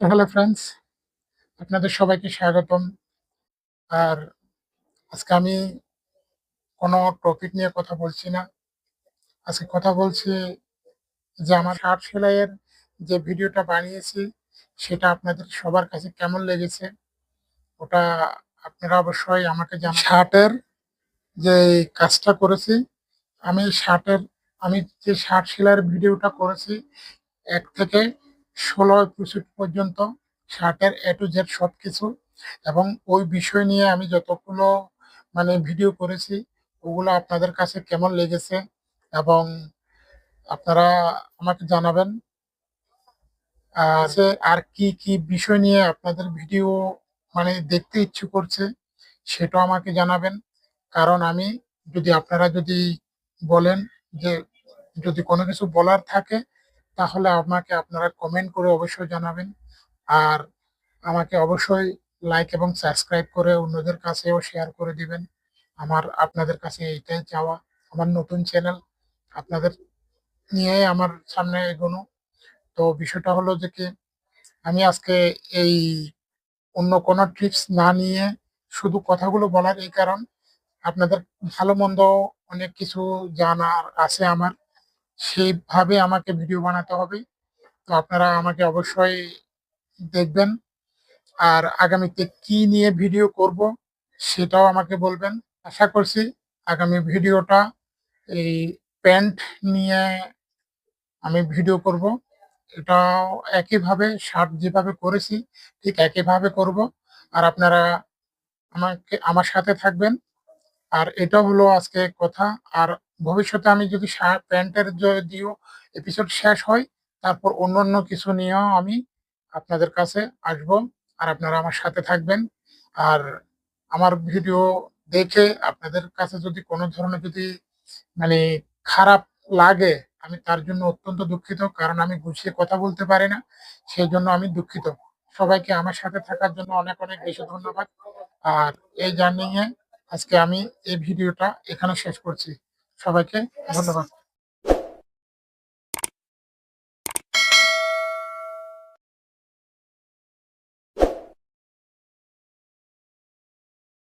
Hello friends আপনাদের সবাইকে স্বাগতম। আর আজকে আমি কোনো টপিক নিয়ে কথা বলছি না। আজকে কথা বলছি যে আমার শার্ট সেলাইয়ের যে ভিডিওটা বানিয়েছি, সেটা আপনাদের সবার কাছে কেমন লেগেছে? ওটা আপনারা অবশ্যই আমাকে জানান। শার্টের যে কাজটা করেছি, আমি শার্টের, আমি যে শার্ট সেলাইয়ের ভিডিওটা করেছি এক থেকে ষোলো এপিসোড পর্যন্ত শার্টের এ টু জেড সব কিছু এবং ওই বিষয় নিয়ে আমি যতগুলো মানে ভিডিও করেছি, ওগুলো আপনাদের কাছে কেমন লেগেছে, এবং আপনারা আমাকে জানাবেন যে আর কি কি বিষয় নিয়ে আপনাদের ভিডিও মানে দেখতে ইচ্ছে করছে, সেটাও আমাকে জানাবেন। কারণ আমি যদি, আপনারা যদি বলেন যে, যদি কোনো কিছু বলার থাকে তাহলে আমাকে আপনারা কমেন্ট করে অবশ্যই জানাবেন। আর আমাকে অবশ্যই লাইক এবং সাবস্ক্রাইব করে অন্যদের কাছেও শেয়ার করে দিবেন। আমার, আপনাদের কাছে এইটাই চাওয়া। আমার নতুন চ্যানেল আপনাদের নিয়ে আমার সামনে এগোনো। তো বিষয়টা হলো যে কি, আমি আজকে এই অন্য কোনো ট্রিপস না নিয়ে শুধু কথাগুলো বলার এই কারণ, আপনাদের ভালো মন্দ অনেক কিছু জানার আছে আমার। সেইভাবে আমাকে ভিডিও বানাতে হবে। তো আপনারা আমাকে অবশ্যই দেখবেন। আর আগামীতে কি নিয়ে ভিডিও করব সেটাও আমাকে বলবেন। আশা করছি আগামী ভিডিওটা এই প্যান্ট নিয়ে আমি ভিডিও করব। এটাও একইভাবে শার্ট যেভাবে করেছি ঠিক একইভাবে করব। আর আপনারা আমাকে, আমার সাথে থাকবেন। আর এটা হলো আজকে কথা। আর ভবিষ্যতে আমি যদি প্যান্টের যদিও এপিসোড শেষ হয়, তারপর অন্য অন্য কিছু নিয়েও আমি আপনাদের কাছে আসব আর আপনারা আমার সাথে থাকবেন। আর আমার ভিডিও দেখে আপনাদের কাছে যদি কোনো ধরনের যদি মানে খারাপ লাগে, আমি তার জন্য অত্যন্ত দুঃখিত, কারণ আমি গুছিয়ে কথা বলতে পারি না, সেই জন্য আমি দুঃখিত। সবাইকে আমার সাথে থাকার জন্য অনেক অনেক বেশি ধন্যবাদ। আর এই জার্নিংয়ে আজকে আমি এই ভিডিওটা এখানে শেষ করছি। সবাইকে ধন্যবাদ।